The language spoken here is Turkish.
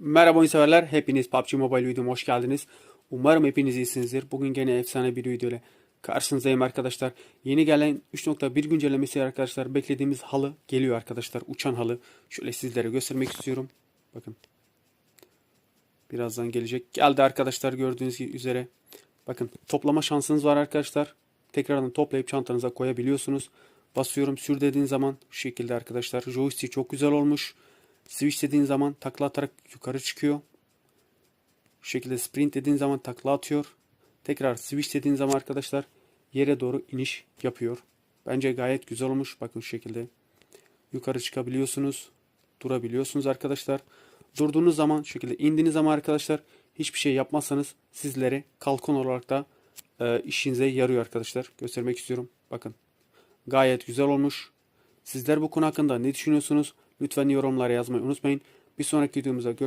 Merhaba oyun severler. Hepiniz PUBG Mobile videoma hoş geldiniz. Umarım hepiniz iyisinizdir. Bugün gene efsane bir video ile karşınızdayım arkadaşlar. Yeni gelen 3.1 güncellemesi arkadaşlar. Beklediğimiz halı geliyor arkadaşlar. Uçan halı. Şöyle sizlere göstermek istiyorum. Bakın. Birazdan gelecek. Geldi arkadaşlar gördüğünüz üzere. Bakın toplama şansınız var arkadaşlar. Tekrardan toplayıp çantanıza koyabiliyorsunuz. Basıyorum sür dediğin zaman şu şekilde arkadaşlar. Joystick çok güzel olmuş. Switch dediğin zaman takla atarak yukarı çıkıyor. Şu şekilde sprint dediğin zaman takla atıyor. Tekrar switch dediğin zaman arkadaşlar yere doğru iniş yapıyor. Bence gayet güzel olmuş. Bakın şu şekilde. Yukarı çıkabiliyorsunuz. Durabiliyorsunuz arkadaşlar. Durduğunuz zaman şu şekilde indiğiniz zaman arkadaşlar hiçbir şey yapmazsanız sizlere kalkon olarak da e, işinize yarıyor arkadaşlar. Göstermek istiyorum. Bakın. Gayet güzel olmuş. Sizler bu konu hakkında ne düşünüyorsunuz? Lütfen yorumlara yazmayı unutmayın. Bir sonraki videomuzda görüşmek